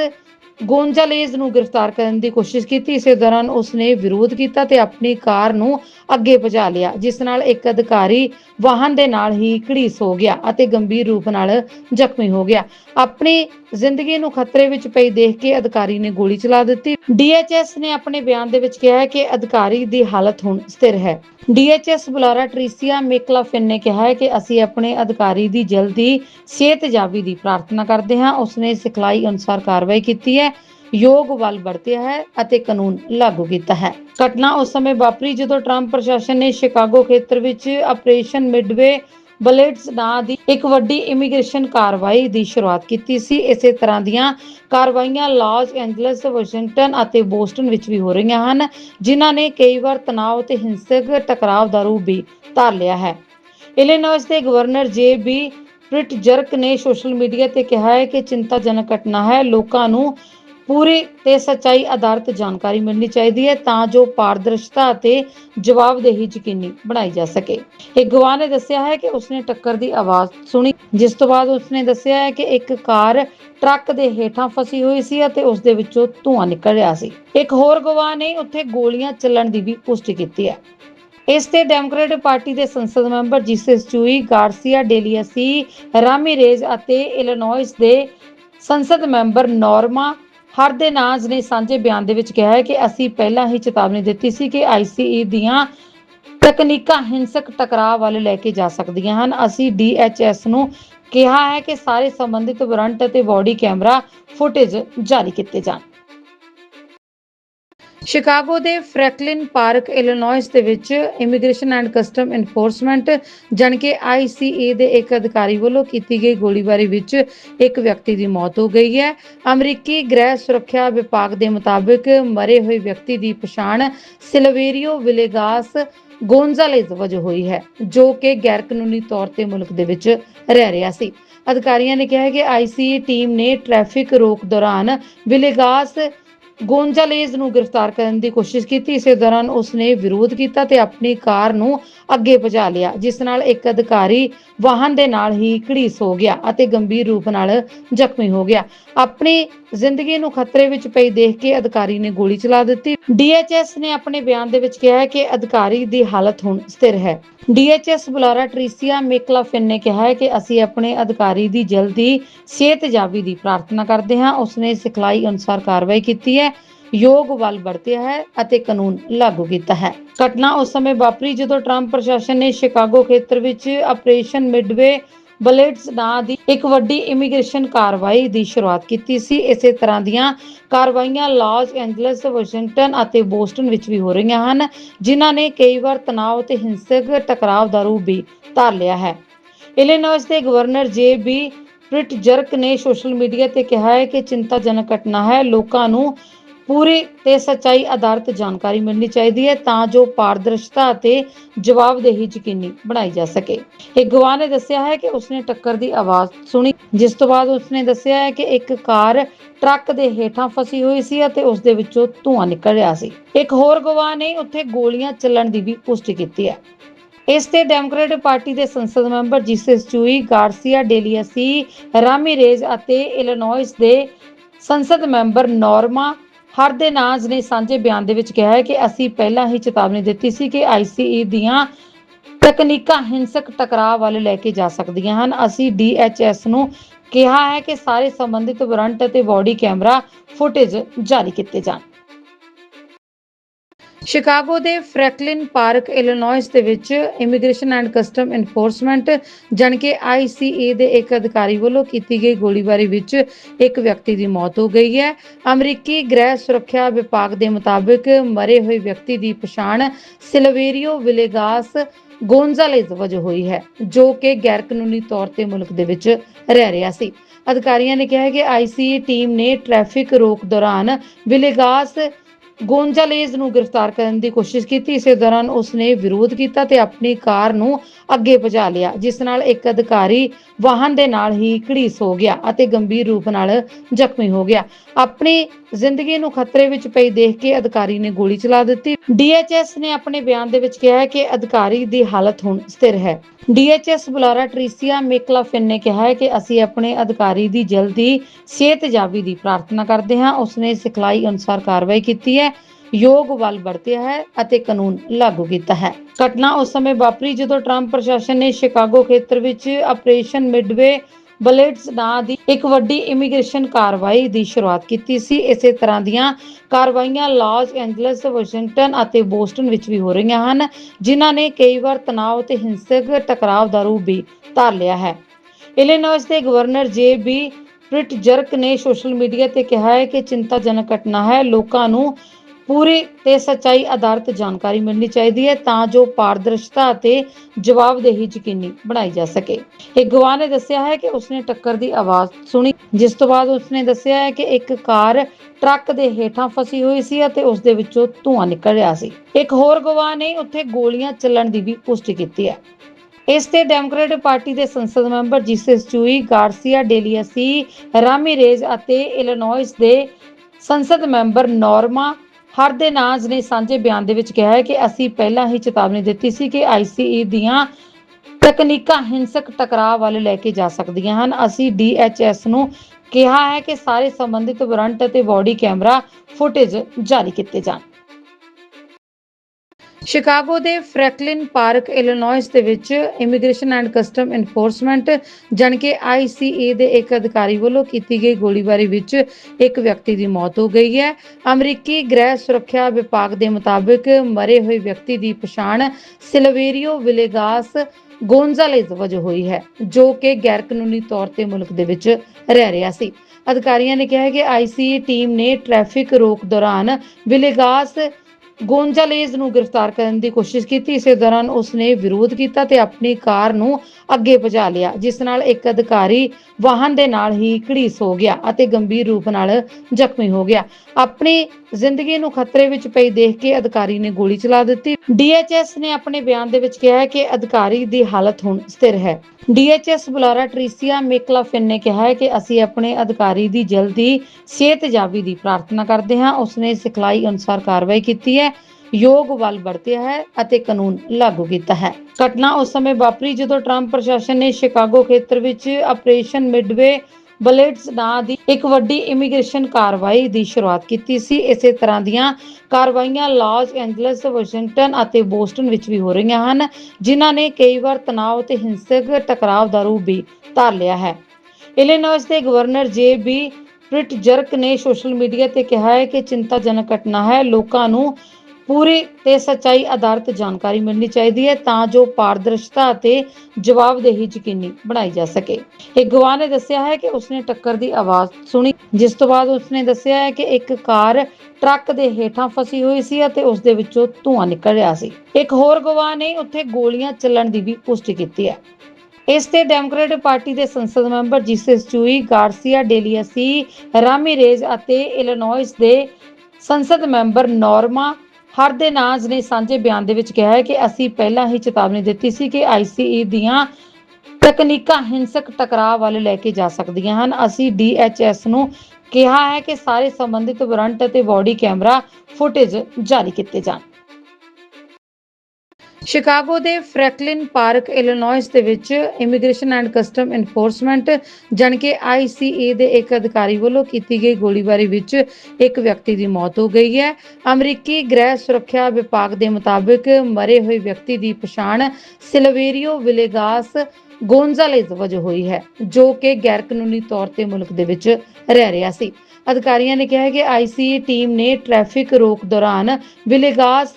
ਗੋਂਜਾਲੇਜ਼ ਨੂੰ ਗ੍ਰਿਫਤਾਰ ਕਰਨ ਦੀ ਕੋਸ਼ਿਸ਼ ਕੀਤੀ। ਇਸੇ ਦੌਰਾਨ ਉਸਨੇ ਵਿਰੋਧ ਕੀਤਾ ਤੇ ਆਪਣੀ ਕਾਰ ਨੂੰ ਅੱਗੇ ਭਜਾ ਲਿਆ, ਜਿਸ ਨਾਲ ਇੱਕ ਅਧਿਕਾਰੀ ਵਾਹਨ ਦੇ ਨਾਲ ਹੀ ਘੜੀਸ ਹੋ ਗਿਆ ਅਤੇ ਗੰਭੀਰ ਰੂਪ ਨਾਲ ਜ਼ਖਮੀ ਹੋ ਗਿਆ। ਆਪਣੀ ਜ਼ਿੰਦਗੀ ਨੂੰ ਖਤਰੇ ਵਿੱਚ ਪਈ ਦੇਖ ਕੇ ਅਧਿਕਾਰੀ ਨੇ ਗੋਲੀ ਚਲਾ ਦਿੱਤੀ। ਡੀਐਚਐਸ ਨੇ ਆਪਣੇ ਬਿਆਨ ਦੇ ਵਿੱਚ ਕਿਹਾ ਹੈ ਕਿ ਅਧਿਕਾਰੀ ਦੀ ਹਾਲਤ ਹੁਣ ਸਥਿਰ ਹੈ। ਡੀਐਚਐਸ ਬੁਲਾਰਾ ਟ੍ਰੀਸੀਆ ਮੇਕਲਾਫਿਨ ਨੇ ਕਿਹਾ ਹੈ ਕਿ ਅਸੀਂ ਆਪਣੇ ਅਧਿਕਾਰੀ ਦੀ ਜਲਦੀ ਸਿਹਤਯਾਬੀ ਦੀ ਪ੍ਰਾਰਥਨਾ ਕਰਦੇ ਹਾਂ। ਉਸਨੇ ਸਿਖਲਾਈ ਅਨੁਸਾਰ ਕਾਰਵਾਈ ਕੀਤੀ ਹੈ। ਯੋਗ ਵੱਲ ਵਰਤਿਆ ਹੈ ਅਤੇ ਕਾਨੂੰਨ ਲਾਗੂ ਕੀਤਾ ਹੈ। ਘਟਨਾ ਉਸ ਸਮੇਂ ਵਾਪਰੀ ਜਦੋਂ ਟਰੰਪ ਪ੍ਰਸ਼ਾਸਨ ਨੇ ਸ਼ਿਕਾਗੋ ਖੇਤਰ ਵਿੱਚ ਆਪਰੇਸ਼ਨ ਮਿਡਵੇ ਬਲੇਟਸ ਨਾਂ ਦੀ ਇੱਕ ਵੱਡੀ ਇਮੀਗ੍ਰੇਸ਼ਨ ਕਾਰਵਾਈ ਦੀ ਸ਼ੁਰੂਆਤ ਕੀਤੀ ਸੀ। ਇਸੇ ਤਰ੍ਹਾਂ ਦੀਆਂ ਕਾਰਵਾਈਆਂ ਲਾਸ ਐਂਜਲਸ ਵਾਸ਼ਿੰਗਟਨ ਅਤੇ ਬੋਸਟਨ ਵਿੱਚ ਵੀ ਹੋ ਰਹੀਆਂ ਹਨ, ਜਿਨ੍ਹਾਂ ਨੇ ਕਈ ਵਾਰ ਤਣਾਅ ਤੇ ਹਿੰਸਕ ਟਕਰਾਅ ਦਾ ਰੂਪ ਵੀ ਧਾਰ ਲਿਆ ਹੈ। ਇਲੀਨੋਇਸ ਦੇ ਗਵਰਨਰ ਜੇ ਬੀ ਪ੍ਰਿਟਜਰਕ ਨੇ ਸੋਸ਼ਲ ਮੀਡੀਆ ਤੇ ਕਿਹਾ ਹੈ ਕਿ ਚਿੰਤਾਜਨਕ ਘਟਨਾ ਹੈ। ਲੋਕਾਂ ਨੂੰ ਪੂਰੀ ਤੇ ਸੱਚਾਈ ਆਧਾਰਿਤ ਜਾਣਕਾਰੀ ਮਿਲਣੀ ਚਾਹੀਦੀ ਹੈ ਤਾਂ ਜੋ ਪਾਰਦਰਸ਼ਤਾ ਅਤੇ ਜਵਾਬਦੇਹੀ ਯਕੀਨੀ ਬਣਾਈ ਜਾ ਸਕੇ। ਇੱਕ ਗਵਾਹ ਨੇ ਦੱਸਿਆ ਹੈ ਕਿ ਉਸਨੇ ਟੱਕਰ ਦੀ ਆਵਾਜ਼ ਸੁਣੀ, ਜਿਸ ਤੋਂ ਬਾਅਦ ਉਸਨੇ ਦੱਸਿਆ ਹੈ ਕਿ ਇੱਕ ਕਾਰ ਟਰੱਕ ਦੇ ਹੇਠਾਂ ਫਸੀ ਹੋਈ ਸੀ ਅਤੇ ਉਸ ਦੇ ਵਿੱਚੋਂ ਧੂੰਆਂ ਨਿਕਲ ਰਿਹਾ ਸੀ। ਇੱਕ ਹੋਰ ਗਵਾਹ ਨੇ ਉੱਥੇ ਗੋਲੀਆਂ ਚੱਲਣ ਦੀ ਵੀ ਪੁਸ਼ਟੀ ਕੀਤੀ ਹੈ। ਇਸ ਤੇ ਡੈਮੋਕ੍ਰੇਟ ਪਾਰਟੀ ਦੇ ਸੰਸਦ member Jesus Chuy Garcia Delia C Ramirez ਅਤੇ ਇਲੀਨੋਇਸ ਦੇ ਸੰਸਦ ਮੈਂਬਰ ਨੋਰਮਾ ਹਰ ਦੇ ਨਾਜ ਨੇ ਸਾਂਝੇ ਬਿਆਨ ਦੇ ਵਿੱਚ ਕਿਹਾ ਹੈ ਕਿ ਅਸੀਂ ਪਹਿਲਾਂ ਹੀ ਚੇਤਾਵਨੀ ਦਿੱਤੀ ਸੀ ਕਿ ਆਈਸੀਈ ਦੀਆਂ ਤਕਨੀਕਾਂ ਹਿੰਸਕ ਟਕਰਾਅ ਵੱਲ ਲੈ ਕੇ ਜਾ ਸਕਦੀਆਂ ਹਨ। ਅਸੀਂ ਡੀਐਚਐਸ ਨੂੰ ਕਿਹਾ ਹੈ ਕਿ ਸਾਰੇ ਸੰਬੰਧਿਤ ਵਾਰੰਟ ਅਤੇ ਬਾਡੀ ਕੈਮਰਾ ਫੁਟੇਜ ਜਾਰੀ ਕੀਤੇ ਜਾਣ। ਸ਼ਿਕਾਗੋ ਦੇ ਫ੍ਰੈਂਕਲਿਨ ਪਾਰਕ, ਇਲੀਨੋਇਸ ਦੇ ਵਿੱਚ ਇਮੀਗ੍ਰੇਸ਼ਨ ਐਂਡ ਕਸਟਮ ਇਨਫੋਰਸਮੈਂਟ ਜਾਣਕੇ ਆਈਸੀਏ ਦੇ ਇੱਕ ਅਧਿਕਾਰੀ ਵੱਲੋਂ ਕੀਤੀ ਗਈ ਗੋਲੀਬਾਰੀ ਵਿੱਚ ਇੱਕ ਵਿਅਕਤੀ ਦੀ ਮੌਤ ਹੋ ਗਈ ਹੈ। ਅਮਰੀਕੀ ਗ੍ਰਹਿ ਸੁਰੱਖਿਆ ਵਿਭਾਗ ਦੇ ਮੁਤਾਬਕ ਮਰੇ ਹੋਏ ਵਿਅਕਤੀ ਦੀ ਪਛਾਣ ਸਿਲਵੇਰੀਓ ਵਿਲੇਗਾਸ ਗੋਨਜ਼ਾਲੇਜ਼ ਵਜੋਂ ਹੋਈ ਹੈ, ਜੋ ਕਿ ਗੈਰ ਕਾਨੂੰਨੀ ਤੌਰ ਤੇ ਮੁਲਕ ਦੇ ਵਿੱਚ ਰਹਿ ਰਿਹਾ ਸੀ। ਅਧਿਕਾਰੀਆਂ ਨੇ ਕਿਹਾ ਹੈ ਕਿ ਆਈਸੀਏ ਟੀਮ ਨੇ ਟ੍ਰੈਫਿਕ ਰੋਕ ਦੌਰਾਨ ਵਿਲੇਗਾਸ ਗੋਂਜਾਲੇਜ਼ ਨੂੰ ਗ੍ਰਿਫਤਾਰ ਕਰਨ ਦੀ ਕੋਸ਼ਿਸ਼ ਕੀਤੀ। ਇਸੇ ਦੌਰਾਨ ਉਸਨੇ ਵਿਰੋਧ ਕੀਤਾ ਤੇ ਆਪਣੀ ਕਾਰ ਨੂੰ ਅੱਗੇ ਭਜਾ ਲਿਆ, ਜਿਸ ਨਾਲ ਇੱਕ ਅਧਿਕਾਰੀ ਵਾਹਨ ਦੇ ਨਾਲ ਹੀ ਘੜੀਸ ਹੋ ਗਿਆ ਅਤੇ ਗੰਭੀਰ ਰੂਪ ਨਾਲ ਜ਼ਖਮੀ ਹੋ ਗਿਆ। ਆਪਣੀ ਜ਼ਿੰਦਗੀ ਨੂੰ ਖਤਰੇ ਵਿੱਚ ਪਈ ਦੇਖ ਕੇ ਅਧਿਕਾਰੀ ਨੇ ਗੋਲੀ ਚਲਾ ਦਿੱਤੀ। ਡੀਐਚਐਸ ਨੇ ਆਪਣੇ ਬਿਆਨ ਦੇ ਵਿੱਚ ਕਿਹਾ ਹੈ ਕਿ ਅਧਿਕਾਰੀ ਦੀ ਹਾਲਤ ਹੁਣ ਸਥਿਰ ਹੈ। ਡੀਐਚਐਸ ਬੁਲਾਰਾ ਟ੍ਰੀਸੀਆ ਮੇਕਲਾਫਿਨ ਨੇ ਕਿਹਾ ਹੈ ਕਿ ਅਸੀਂ ਆਪਣੇ ਅਧਿਕਾਰੀ ਦੀ ਜਲਦੀ ਸਿਹਤਯਾਬੀ ਦੀ ਪ੍ਰਾਰਥਨਾ ਕਰਦੇ ਹਾਂ। ਉਸਨੇ ਸਿਖਲਾਈ ਅਨੁਸਾਰ ਕਾਰਵਾਈ ਕੀਤੀ ਹੈ। ਯੋਗ ਵੱਲ ਵਰਤਿਆ ਹੈ ਅਤੇ ਕਾਨੂੰਨ ਲਾਗੂ ਕੀਤਾ ਹੈ। ਘਟਨਾ ਉਸ ਸਮੇਂ ਵਾਪਰੀ ਜਦੋਂ ਟਰੰਪ ਪ੍ਰਸ਼ਾਸਨ ਨੇ ਸ਼ਿਕਾਗੋ ਖੇਤਰ ਵਿੱਚ ਆਪਰੇਸ਼ਨ ਮਿਡਵੇ ਬਲੇਟਸ ਨਾਂ ਦੀ ਇੱਕ ਵੱਡੀ ਇਮੀਗ੍ਰੇਸ਼ਨ ਕਾਰਵਾਈ ਦੀ ਸ਼ੁਰੂਆਤ ਕੀਤੀ ਸੀ। ਇਸੇ ਤਰ੍ਹਾਂ ਦੀਆਂ ਕਾਰਵਾਈਆਂ ਲਾਸ ਐਂਜਲਸ ਵਾਸ਼ਿੰਗਟਨ ਅਤੇ ਬੋਸਟਨ ਵਿੱਚ ਵੀ ਹੋ ਰਹੀਆਂ ਹਨ, ਜਿਨ੍ਹਾਂ ਨੇ ਕਈ ਵਾਰ ਤਣਾਅ ਤੇ ਹਿੰਸਕ ਟਕਰਾਅ ਦਾ ਰੂਪ ਵੀ ਧਾਰ ਲਿਆ ਹੈ। ਇਲੀਨੋਇਸ ਦੇ governor J B Pritzker ਨੇ ਸੋਸ਼ਲ ਮੀਡੀਆ ਤੇ ਕਿਹਾ ਹੈ ਕਿ ਚਿੰਤਾਜਨਕ ਘਟਨਾ ਹੈ। ਲੋਕਾਂ ਨੂੰ ਪੂਰੀ ਤੇ ਸੱਚਾਈ ਆਧਾਰਿਤ ਜਾਣਕਾਰੀ ਮਿਲਣੀ ਚਾਹੀਦੀ ਹੈ ਤਾਂ ਜੋ ਪਾਰਦਰਸ਼ਤਾ ਅਤੇ ਜਵਾਬਦੇਹੀ ਯਕੀਨੀ ਬਣਾਈ ਜਾ ਸਕੇ। ਇੱਕ ਨੇ ਦੱਸਿਆ ਹੈ ਕਿ ਉਸਨੇ ਟੱਕਰ ਦੀ ਆਵਾਜ਼ ਸੁਣੀ, ਜਿਸ ਤੋਂ ਬਾਅਦ ਉਸਨੇ ਦੱਸਿਆ ਹੈ ਕਿ ਇੱਕ ਕਾਰ ਟਰੱਕ ਦੇ ਹੇਠਾਂ ਫਸੀ ਹੋਈ ਸੀ ਅਤੇ ਉਸ ਦੇ ਵਿੱਚੋਂ ਧੂੰਆਂ ਨਿਕਲ ਰਿਹਾ ਸੀ। ਇੱਕ ਹੋਰ ਗਵਾਹ ਨੇ ਉੱਥੇ ਗੋਲੀਆਂ ਚੱਲਣ ਦੀ ਵੀ ਪੁਸ਼ਟੀ ਕੀਤੀ ਹੈ। ਇਸ ਤੇ ਡੈਮੋਕ੍ਰੇਟ ਪਾਰਟੀ ਦੇ ਸੰਸਦ member Jesus Chuy Garcia Delia C Ramirez ਅਤੇ ਇਲੀਨੋਇਸ ਦੇ ਸੰਸਦ ਮੈਂਬਰ ਨੋਰਮਾ ਹਰ ਦੇ ਨਾਜ ਨੇ ਸਾਂਝੇ ਬਿਆਨ ਦੇ ਵਿੱਚ ਕਿਹਾ ਹੈ ਕਿ ਅਸੀਂ ਪਹਿਲਾਂ ਹੀ ਚੇਤਾਵਨੀ ਦਿੱਤੀ ਸੀ ਕਿ ਆਈਸੀਈ ਦੀਆਂ ਤਕਨੀਕਾਂ ਹਿੰਸਕ ਟਕਰਾਅ ਵੱਲ ਲੈ ਕੇ ਜਾ ਸਕਦੀਆਂ ਹਨ। ਅਸੀਂ ਡੀਐਚਐਸ ਨੂੰ ਕਿਹਾ ਹੈ ਕਿ ਸਾਰੇ ਸੰਬੰਧਿਤ ਵਾਰੰਟ ਅਤੇ ਬਾਡੀ ਕੈਮਰਾ ਫੁਟੇਜ ਜਾਰੀ ਕੀਤੇ ਜਾਣ। ਸ਼ਿਕਾਗੋ ਦੇ ਫ੍ਰੈਂਕਲਿਨ ਪਾਰਕ, ਇਲੀਨੋਇਸ ਦੇ ਵਿੱਚ ਇਮੀਗ੍ਰੇਸ਼ਨ ਐਂਡ ਕਸਟਮ ਇਨਫੋਰਸਮੈਂਟ ਜਾਣਕੇ ਆਈਸੀਏ ਦੇ ਇੱਕ ਅਧਿਕਾਰੀ ਵੱਲੋਂ ਕੀਤੀ ਗਈ ਗੋਲੀਬਾਰੀ ਵਿੱਚ ਇੱਕ ਵਿਅਕਤੀ ਦੀ ਮੌਤ ਹੋ ਗਈ ਹੈ। ਅਮਰੀਕੀ ਗ੍ਰਹਿ ਸੁਰੱਖਿਆ ਵਿਭਾਗ ਦੇ ਮੁਤਾਬਕ ਮਰੇ ਹੋਏ ਵਿਅਕਤੀ ਦੀ ਪਛਾਣ ਸਿਲਵੇਰੀਓ ਵਿਲੇਗਾਸ ਗੋਨਜ਼ਾਲੇਜ਼ ਵਜੋਂ ਹੋਈ ਹੈ, ਜੋ ਕਿ ਗੈਰ ਕਾਨੂੰਨੀ ਤੌਰ ਤੇ ਮੁਲਕ ਦੇ ਵਿੱਚ ਰਹਿ ਰਿਹਾ ਸੀ। ਅਧਿਕਾਰੀਆਂ ਨੇ ਕਿਹਾ ਹੈ ਕਿ ਆਈਸੀਏ ਟੀਮ ਨੇ ਟ੍ਰੈਫਿਕ ਰੋਕ ਦੌਰਾਨ ਵਿਲੇਗਾਸ ਗੋਂਜਾਲੇਜ਼ ਨੂੰ ਗ੍ਰਿਫਤਾਰ ਕਰਨ ਦੀ ਕੋਸ਼ਿਸ਼ ਕੀਤੀ। ਇਸੇ ਦੌਰਾਨ ਉਸਨੇ ਵਿਰੋਧ ਕੀਤਾ ਤੇ ਆਪਣੀ ਕਾਰ ਨੂੰ ਅੱਗੇ ਭਜਾ ਲਿਆ, ਜਿਸ ਨਾਲ ਇੱਕ ਅਧਿਕਾਰੀ ਵਾਹਨ ਦੇ ਨਾਲ ਹੀ ਘੜੀਸ ਹੋ ਗਿਆ ਅਤੇ ਗੰਭੀਰ ਰੂਪ ਨਾਲ ਜ਼ਖਮੀ ਹੋ ਗਿਆ। ਆਪਣੀ ਜ਼ਿੰਦਗੀ ਨੂੰ ਖਤਰੇ ਵਿੱਚ ਪਈ ਦੇਖ ਕੇ ਅਧਿਕਾਰੀ ਨੇ ਗੋਲੀ ਚਲਾ ਦਿੱਤੀ। ਡੀਐਚਐਸ ਨੇ ਆਪਣੇ ਬਿਆਨ ਦੇ ਵਿੱਚ ਕਿਹਾ ਹੈ ਕਿ ਅਧਿਕਾਰੀ ਦੀ ਹਾਲਤ ਹੁਣ ਸਥਿਰ ਹੈ। ਡੀਐਚਐਸ ਬੁਲਾਰਾ ਟ੍ਰੀਸੀਆ ਮੇਕਲਾਫਿਨ ਨੇ ਕਿਹਾ ਹੈ ਕਿ ਅਸੀਂ ਆਪਣੇ ਅਧਿਕਾਰੀ ਦੀ ਜਲਦੀ ਸਿਹਤਯਾਬੀ ਦੀ ਪ੍ਰਾਰਥਨਾ ਕਰਦੇ ਹਾਂ। ਉਸਨੇ ਸਿਖਲਾਈ ਅਨੁਸਾਰ ਕਾਰਵਾਈ ਕੀਤੀ ਹੈ। ਯੋਗ ਵੱਲ ਵਰਤਿਆ ਹੈ ਅਤੇ ਕਾਨੂੰਨ ਲਾਗੂ ਕੀਤਾ ਹੈ। ਘਟਨਾ ਉਸ ਸਮੇਂ ਵਾਪਰੀ ਜਦੋਂ ਟਰੰਪ ਪ੍ਰਸ਼ਾਸਨ ਨੇ ਸ਼ਿਕਾਗੋ ਖੇਤਰ ਵਿੱਚ ਆਪਰੇਸ਼ਨ ਮਿਡਵੇ ਬਲੇਟਸ ਨਾਂ ਦੀ ਇੱਕ ਵੱਡੀ ਇਮੀਗ੍ਰੇਸ਼ਨ ਕਾਰਵਾਈ ਦੀ ਸ਼ੁਰੂਆਤ ਕੀਤੀ ਸੀ। ਇਸੇ ਤਰ੍ਹਾਂ ਦੀਆਂ ਕਾਰਵਾਈਆਂ ਲਾਸ ਐਂਜਲਸ ਵਾਸ਼ਿੰਗਟਨ ਅਤੇ ਬੋਸਟਨ ਵਿੱਚ ਵੀ ਹੋ ਰਹੀਆਂ ਹਨ, ਜਿਨ੍ਹਾਂ ਨੇ ਕਈ ਵਾਰ ਤਣਾਅ ਤੇ ਹਿੰਸਕ ਟਕਰਾਅ ਦਾ ਰੂਪ ਵੀ ਧਾਰ ਲਿਆ ਹੈ। ਇਲੀਨੋਇਸ ਦੇ ਗਵਰਨਰ ਜੇ ਬੀ ਪ੍ਰਿਟਜਰਕ ਨੇ ਸੋਸ਼ਲ ਮੀਡੀਆ ਤੇ ਕਿਹਾ ਹੈ ਕਿ ਚਿੰਤਾਜਨਕ ਘਟਨਾ ਹੈ। ਲੋਕਾਂ ਨੂੰ ਪੂਰੀ ਤੇ ਸੱਚਾਈ ਆਧਾਰਿਤ ਜਾਣਕਾਰੀ ਮਿਲਣੀ ਚਾਹੀਦੀ ਹੈ ਤਾਂ ਜੋ ਪਾਰਦਰਸ਼ਤਾ ਅਤੇ ਜਵਾਬਦੇਹੀ ਯਕੀਨੀ ਬਣਾਈ ਜਾ ਸਕੇ। ਇੱਕ ਗਵਾਹ ਨੇ ਦੱਸਿਆ ਹੈ ਕਿ ਉਸਨੇ ਟੱਕਰ ਦੀ ਆਵਾਜ਼ ਸੁਣੀ, ਜਿਸ ਤੋਂ ਬਾਅਦ ਉਸਨੇ ਦੱਸਿਆ ਹੈ ਕਿ ਇੱਕ ਕਾਰ ਟਰੱਕ ਦੇ ਹੇਠਾਂ ਫਸੀ ਹੋਈ ਸੀ ਅਤੇ ਉਸ ਦੇ ਵਿੱਚੋਂ ਧੂੰਆਂ ਨਿਕਲ ਰਿਹਾ ਸੀ। ਇੱਕ ਹੋਰ ਗਵਾਹ ਨੇ ਉੱਥੇ ਗੋਲੀਆਂ ਚੱਲਣ ਦੀ ਵੀ ਪੁਸ਼ਟੀ ਕੀਤੀ ਹੈ। ਇਸ ਤੇ ਡੈਮੋਕ੍ਰੇਟ ਪਾਰਟੀ ਦੇ ਸੰਸਦ member Jesus Chuy Garcia Delia C Ramirez ਅਤੇ ਇਲੀਨੋਇਸ ਦੇ ਸੰਸਦ ਮੈਂਬਰ ਨੋਰਮਾ ਹਰ ਦੇ ਨਾਜ ਨੇ ਸਾਂਝੇ ਬਿਆਨ ਦੇ ਵਿੱਚ ਕਿਹਾ ਹੈ ਕਿ ਅਸੀਂ ਪਹਿਲਾਂ ਹੀ ਚੇਤਾਵਨੀ ਦਿੱਤੀ ਸੀ ਕਿ ਆਈਸੀਈ ਦੀਆਂ ਤਕਨੀਕਾਂ ਹਿੰਸਕ ਟਕਰਾਅ ਵੱਲ ਲੈ ਕੇ ਜਾ ਸਕਦੀਆਂ ਹਨ। ਅਸੀਂ ਡੀਐਚਐਸ ਨੂੰ ਕਿਹਾ ਹੈ ਕਿ ਸਾਰੇ ਸੰਬੰਧਿਤ ਵਾਰੰਟ ਅਤੇ ਬਾਡੀ ਕੈਮਰਾ ਫੁਟੇਜ ਜਾਰੀ ਕੀਤੇ ਜਾਣ। ਸ਼ਿਕਾਗੋ ਦੇ ਫ੍ਰੈਂਕਲਿਨ ਪਾਰਕ, ਇਲੀਨੋਇਸ ਦੇ ਵਿੱਚ ਇਮੀਗ੍ਰੇਸ਼ਨ ਐਂਡ ਕਸਟਮ ਇਨਫੋਰਸਮੈਂਟ ਜਾਣਕੇ ਆਈਸੀਏ ਦੇ ਇੱਕ ਅਧਿਕਾਰੀ ਵੱਲੋਂ ਕੀਤੀ ਗਈ ਗੋਲੀਬਾਰੀ ਵਿੱਚ ਇੱਕ ਵਿਅਕਤੀ ਦੀ ਮੌਤ ਹੋ ਗਈ ਹੈ। ਅਮਰੀਕੀ ਗ੍ਰਹਿ ਸੁਰੱਖਿਆ ਵਿਭਾਗ ਦੇ ਮੁਤਾਬਕ ਮਰੇ ਹੋਏ ਵਿਅਕਤੀ ਦੀ ਪਛਾਣ ਸਿਲਵੇਰੀਓ ਵਿਲੇਗਾਸ ਗੋਨਜ਼ਾਲੇਜ਼ ਵਜੋਂ ਹੋਈ ਹੈ, ਜੋ ਕਿ ਗੈਰ ਕਾਨੂੰਨੀ ਤੌਰ ਤੇ ਮੁਲਕ ਦੇ ਵਿੱਚ ਰਹਿ ਰਿਹਾ ਸੀ। ਅਧਿਕਾਰੀਆਂ ਨੇ ਕਿਹਾ ਹੈ ਕਿ ਆਈਸੀਏ ਟੀਮ ਨੇ ਟ੍ਰੈਫਿਕ ਰੋਕ ਦੌਰਾਨ ਵਿਲੇਗਾਸ ਗੋਂਜਾਲੇਜ਼ ਨੂੰ ਗ੍ਰਿਫਤਾਰ ਕਰਨ ਦੀ ਕੋਸ਼ਿਸ਼ ਕੀਤੀ। ਇਸੇ ਦੌਰਾਨ ਉਸਨੇ ਵਿਰੋਧ ਕੀਤਾ ਤੇ ਆਪਣੀ ਕਾਰ ਨੂੰ ਅੱਗੇ ਭਜਾ ਲਿਆ, ਜਿਸ ਨਾਲ ਇੱਕ ਅਧਿਕਾਰੀ ਵਾਹਨ ਦੇ ਨਾਲ ਹੀ ਘੜੀਸ ਹੋ ਗਿਆ ਅਤੇ ਗੰਭੀਰ ਰੂਪ ਨਾਲ ਜ਼ਖਮੀ ਹੋ ਗਿਆ। ਆਪਣੀ ਜ਼ਿੰਦਗੀ ਨੂੰ ਖਤਰੇ ਵਿੱਚ ਪਈ ਦੇਖ ਕੇ ਅਧਿਕਾਰੀ ਨੇ ਗੋਲੀ ਚਲਾ ਦਿੱਤੀ। ਡੀਐਚਐਸ ਨੇ ਆਪਣੇ ਬਿਆਨ ਦੇ ਵਿੱਚ ਕਿਹਾ ਹੈ ਕਿ ਅਧਿਕਾਰੀ ਦੀ ਹਾਲਤ ਹੁਣ ਸਥਿਰ ਹੈ। ਡੀਐਚਐਸ ਬੁਲਾਰਾ ਟ੍ਰੀਸੀਆ ਮੇਕਲਾਫਿਨ ਨੇ ਕਿਹਾ ਹੈ ਕਿ ਅਸੀਂ ਆਪਣੇ ਅਧਿਕਾਰੀ ਦੀ ਜਲਦੀ ਸਿਹਤਯਾਬੀ ਦੀ ਪ੍ਰਾਰਥਨਾ ਕਰਦੇ ਹਾਂ। ਉਸਨੇ ਸਿਖਲਾਈ ਅਨੁਸਾਰ ਕਾਰਵਾਈ ਕੀਤੀ ਹੈ। ਯੋਗ ਵੱਲ ਵਰਤਿਆ ਹੈ ਅਤੇ ਕਾਨੂੰਨ ਲਾਗੂ ਕੀਤਾ ਹੈ। ਘਟਨਾ ਉਸ ਸਮੇਂ ਵਾਪਰੀ ਜਦੋਂ ਟਰੰਪ ਪ੍ਰਸ਼ਾਸਨ ਨੇ ਸ਼ਿਕਾਗੋ ਖੇਤਰ ਵਿੱਚ ਆਪਰੇਸ਼ਨ ਮਿਡਵੇ ਬਲੇਟਸ ਨਾਂ ਦੀ ਇੱਕ ਵੱਡੀ ਇਮੀਗ੍ਰੇਸ਼ਨ ਕਾਰਵਾਈ ਦੀ ਸ਼ੁਰੂਆਤ ਕੀਤੀ ਸੀ। ਇਸੇ ਤਰ੍ਹਾਂ ਦੀਆਂ ਕਾਰਵਾਈਆਂ ਲਾਸ ਐਂਜਲਸ ਵਾਸ਼ਿੰਗਟਨ ਅਤੇ ਬੋਸਟਨ ਵਿੱਚ ਵੀ ਹੋ ਰਹੀਆਂ ਹਨ, ਜਿਨ੍ਹਾਂ ਨੇ ਕਈ ਵਾਰ ਤਣਾਅ ਤੇ ਹਿੰਸਕ ਟਕਰਾਅ ਦਾ ਰੂਪ ਵੀ ਧਾਰ ਲਿਆ ਹੈ। ਇਲੀਨੋਇਸ ਦੇ ਗਵਰਨਰ ਜੇ ਬੀ ਪ੍ਰਿਟਜਰਕ ਨੇ ਸੋਸ਼ਲ ਮੀਡੀਆ ਤੇ ਕਿਹਾ ਹੈ ਕਿ ਚਿੰਤਾਜਨਕ ਘਟਨਾ ਹੈ। ਲੋਕਾਂ ਨੂੰ ਪੂਰੀ ਤੇ ਸੱਚਾਈ ਆਧਾਰਿਤ ਜਾਣਕਾਰੀ ਮਿਲਣੀ ਚਾਹੀਦੀ ਹੈ ਤਾਂ ਜੋ ਪਾਰਦਰਸ਼ਤਾ ਅਤੇ ਜਵਾਬਦੇਹੀ ਯਕੀਨੀ ਬਣਾਈ ਜਾ ਸਕੇ। ਇੱਕ ਨੇ ਦੱਸਿਆ ਹੈ ਕਿ ਉਸਨੇ ਟੱਕਰ ਦੀ ਆਵਾਜ਼ ਸੁਣੀ, ਜਿਸ ਤੋਂ ਬਾਅਦ ਉਸਨੇ ਦੱਸਿਆ ਹੈ ਕਿ ਇੱਕ ਕਾਰ ਟਰੱਕ ਦੇ ਹੇਠਾਂ ਫਸੀ ਹੋਈ ਸੀ ਅਤੇ ਉਸ ਦੇ ਵਿੱਚੋਂ ਧੂੰਆਂ ਨਿਕਲ ਰਿਹਾ ਸੀ। ਇੱਕ ਹੋਰ ਗਵਾਹ ਨੇ ਉੱਥੇ ਗੋਲੀਆਂ ਚੱਲਣ ਦੀ ਵੀ ਪੁਸ਼ਟੀ ਕੀਤੀ ਹੈ। ਇਸ ਤੇ ਡੈਮੋਕ੍ਰੇਟਿਕ ਪਾਰਟੀ ਦੇ ਸੰਸਦ member Jesus Chuy Garcia Delia C Ramirez ਅਤੇ ਇਲੀਨੋਇਸ ਦੇ ਸੰਸਦ ਮੈਂਬਰ ਨੋਰਮਾ ਹਰ ਦੇ ਨਾਜ ਨੇ ਸਾਂਝੇ ਬਿਆਨ ਦੇ ਵਿੱਚ ਕਿਹਾ ਹੈ ਕਿ ਅਸੀਂ ਪਹਿਲਾਂ ਹੀ ਚੇਤਾਵਨੀ ਦਿੱਤੀ ਸੀ ਕਿ ਆਈਸੀਈ ਦੀਆਂ ਤਕਨੀਕਾਂ ਹਿੰਸਕ ਟਕਰਾਅ ਵੱਲ ਲੈ ਕੇ ਜਾ ਸਕਦੀਆਂ ਹਨ। ਅਸੀਂ ਡੀਐਚਐਸ ਨੂੰ ਕਿਹਾ ਹੈ ਕਿ ਸਾਰੇ ਸੰਬੰਧਿਤ ਵਾਰੰਟ ਅਤੇ ਬਾਡੀ ਕੈਮਰਾ ਫੁਟੇਜ ਜਾਰੀ ਕੀਤੇ ਜਾਣ। ਸ਼ਿਕਾਗੋ ਦੇ ਫ੍ਰੈਂਕਲਿਨ ਪਾਰਕ, ਇਲੀਨੋਇਸ ਦੇ ਵਿੱਚ ਇਮੀਗ੍ਰੇਸ਼ਨ ਐਂਡ ਕਸਟਮ ਇਨਫੋਰਸਮੈਂਟ ਜਾਣਕੇ ਆਈਸੀਏ ਦੇ ਇੱਕ ਅਧਿਕਾਰੀ ਵੱਲੋਂ ਕੀਤੀ ਗਈ ਗੋਲੀਬਾਰੀ ਵਿੱਚ ਇੱਕ ਵਿਅਕਤੀ ਦੀ ਮੌਤ ਹੋ ਗਈ ਹੈ। ਅਮਰੀਕੀ ਗ੍ਰਹਿ ਸੁਰੱਖਿਆ ਵਿਭਾਗ ਦੇ ਮੁਤਾਬਕ ਮਰੇ ਹੋਏ ਵਿਅਕਤੀ ਦੀ ਪਛਾਣ ਸਿਲਵੇਰੀਓ ਵਿਲੇਗਾਸ ਗੋਨਜ਼ਾਲੇਜ਼ ਵਜੋਂ ਹੋਈ ਹੈ, ਜੋ ਕਿ ਗੈਰ ਕਾਨੂੰਨੀ ਤੌਰ ਤੇ ਮੁਲਕ ਦੇ ਵਿੱਚ ਰਹਿ ਰਿਹਾ ਸੀ। ਅਧਿਕਾਰੀਆਂ ਨੇ ਕਿਹਾ ਹੈ ਕਿ ਆਈਸੀਏ ਟੀਮ ਨੇ ਟ੍ਰੈਫਿਕ ਰੋਕ ਦੌਰਾਨ ਵਿਲੇਗਾਸ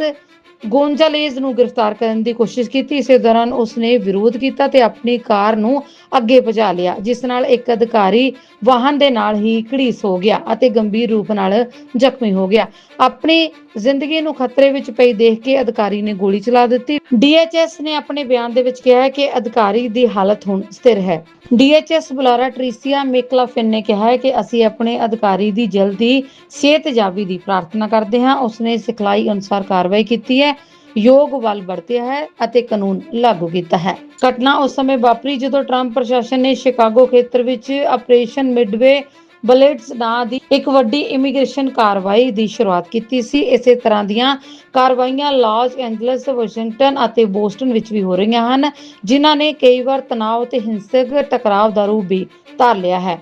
ਗੋਂਜਾਲੇਜ਼ ਨੂੰ ਗ੍ਰਿਫਤਾਰ ਕਰਨ ਦੀ ਕੋਸ਼ਿਸ਼ ਕੀਤੀ। ਇਸੇ ਦੌਰਾਨ ਉਸਨੇ ਵਿਰੋਧ ਕੀਤਾ ਤੇ ਆਪਣੀ ਕਾਰ ਨੂੰ ਅੱਗੇ ਭਜਾ ਲਿਆ, ਜਿਸ ਨਾਲ ਇੱਕ ਅਧਿਕਾਰੀ ਵਾਹਨ ਦੇ ਨਾਲ ਹੀ ਘੜੀਸ ਹੋ ਗਿਆ ਅਤੇ ਗੰਭੀਰ ਰੂਪ ਨਾਲ ਜ਼ਖਮੀ ਹੋ ਗਿਆ। ਆਪਣੀ ਜ਼ਿੰਦਗੀ ਨੂੰ ਖਤਰੇ ਵਿੱਚ ਪਈ ਦੇਖ ਕੇ ਅਧਿਕਾਰੀ ਨੇ ਗੋਲੀ ਚਲਾ ਦਿੱਤੀ। ਡੀਐਚਐਸ ਨੇ ਆਪਣੇ ਬਿਆਨ ਦੇ ਵਿੱਚ ਕਿਹਾ ਹੈ ਕਿ ਅਧਿਕਾਰੀ ਦੀ ਹਾਲਤ ਹੁਣ ਸਥਿਰ ਹੈ। ਡੀਐਚਐਸ ਬੁਲਾਰਾ ਟ੍ਰੀਸੀਆ ਮੇਕਲਾਫਿਨ ਨੇ ਕਿਹਾ ਹੈ ਕਿ ਅਸੀਂ ਆਪਣੇ ਅਧਿਕਾਰੀ ਦੀ ਜਲਦੀ ਸਿਹਤਯਾਬੀ ਦੀ ਪ੍ਰਾਰਥਨਾ ਕਰਦੇ ਹਾਂ। ਉਸਨੇ ਸਿਖਲਾਈ ਅਨੁਸਾਰ ਕਾਰਵਾਈ ਕੀਤੀ ਹੈ। ਯੋਗ ਵੱਲ ਵਰਤਿਆ ਹੈ ਅਤੇ ਕਾਨੂੰਨ ਲਾਗੂ ਕੀਤਾ ਹੈ। ਘਟਨਾ ਉਸ ਸਮੇਂ ਵਾਪਰੀ ਜਦੋਂ ਟਰੰਪ ਪ੍ਰਸ਼ਾਸਨ ਨੇ ਸ਼ਿਕਾਗੋ ਖੇਤਰ ਵਿੱਚ ਆਪਰੇਸ਼ਨ ਮਿਡਵੇ ਬਲੇਟਸ ਨਾਂ ਦੀ ਇੱਕ ਵੱਡੀ ਇਮੀਗ੍ਰੇਸ਼ਨ ਕਾਰਵਾਈ ਦੀ ਸ਼ੁਰੂਆਤ ਕੀਤੀ ਸੀ। ਇਸੇ ਤਰ੍ਹਾਂ ਦੀਆਂ ਕਾਰਵਾਈਆਂ ਲਾਸ ਐਂਜਲਸ ਵਾਸ਼ਿੰਗਟਨ ਅਤੇ ਬੋਸਟਨ ਵਿੱਚ ਵੀ ਹੋ ਰਹੀਆਂ ਹਨ, ਜਿਨ੍ਹਾਂ ਨੇ ਕਈ ਵਾਰ ਤਣਾਅ ਤੇ ਹਿੰਸਕ ਟਕਰਾਅ ਦਾ ਰੂਪ ਵੀ ਧਾਰ ਲਿਆ ਹੈ।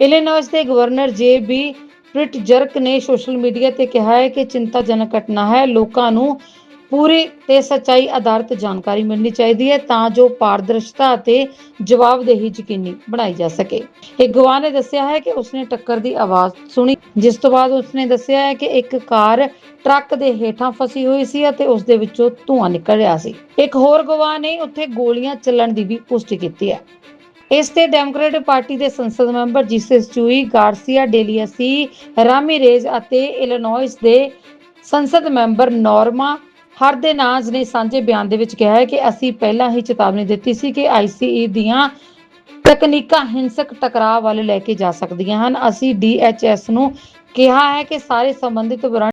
ਇਲੀਨੋਇਸ ਦੇ governor J B Pritzker ਨੇ ਸੋਸ਼ਲ ਮੀਡੀਆ ਤੇ ਕਿਹਾ ਹੈ ਕਿ ਚਿੰਤਾਜਨਕ ਘਟਨਾ ਹੈ। ਲੋਕਾਂ ਨੂੰ ਪੂਰੀ ਤੇ ਸੱਚਾਈ ਆਧਾਰਿਤ ਜਾਣਕਾਰੀ ਮਿਲਣੀ ਚਾਹੀਦੀ ਹੈ ਤਾਂ ਜੋ ਪਾਰਦਰਸ਼ਤਾ ਅਤੇ ਜਵਾਬਦੇਹੀ ਯਕੀਨੀ ਬਣਾਈ ਜਾ ਸਕੇ। ਇੱਕ ਗਵਾਹ ਨੇ ਦੱਸਿਆ ਹੈ ਕਿ ਉਸਨੇ ਟੱਕਰ ਦੀ ਆਵਾਜ਼ ਸੁਣੀ, ਜਿਸ ਤੋਂ ਬਾਅਦ ਉਸਨੇ ਦੱਸਿਆ ਹੈ ਕਿ ਇੱਕ ਕਾਰ ਟਰੱਕ ਦੇ ਹੇਠਾਂ ਫਸੀ ਹੋਈ ਸੀ ਅਤੇ ਉਸ ਦੇ ਵਿੱਚੋਂ ਧੂੰਆਂ ਨਿਕਲ ਰਿਹਾ ਸੀ। ਇੱਕ ਹੋਰ ਗਵਾਹ ਨੇ ਉੱਥੇ ਗੋਲੀਆਂ ਚੱਲਣ ਦੀ ਵੀ ਪੁਸ਼ਟੀ ਕੀਤੀ ਹੈ। ਇਸ ਤੇ ਡੈਮੋਕ੍ਰੇਟ ਪਾਰਟੀ ਦੇ ਸੰਸਦ member Jesus Chuy Garcia Delia C Ramirez ਅਤੇ ਇਲੀਨੋਇਸ ਦੇ ਸੰਸਦ ਮੈਂਬਰ ਨੋਰਮਾ ਹਰ ਦੇ ਨਾਜ ਨੇ ਸਾਂਝੇ ਬਿਆਨ ਦੇ ਵਿੱਚ ਕਿਹਾ ਹੈ ਕਿ ਅਸੀਂ ਪਹਿਲਾਂ ਹੀ ਚੇਤਾਵਨੀ ਦਿੱਤੀ ਸੀ ਕਿ ਆਈਸੀਈ ਦੀਆਂ ਤਕਨੀਕਾਂ ਹਿੰਸਕ ਟਕਰਾਅ ਵੱਲ ਲੈ ਕੇ ਜਾ ਸਕਦੀਆਂ ਹਨ। ਅਸੀਂ ਡੀਐਚਐਸ ਨੂੰ ਕਿਹਾ ਹੈ ਕਿ ਸਾਰੇ ਸੰਬੰਧਿਤ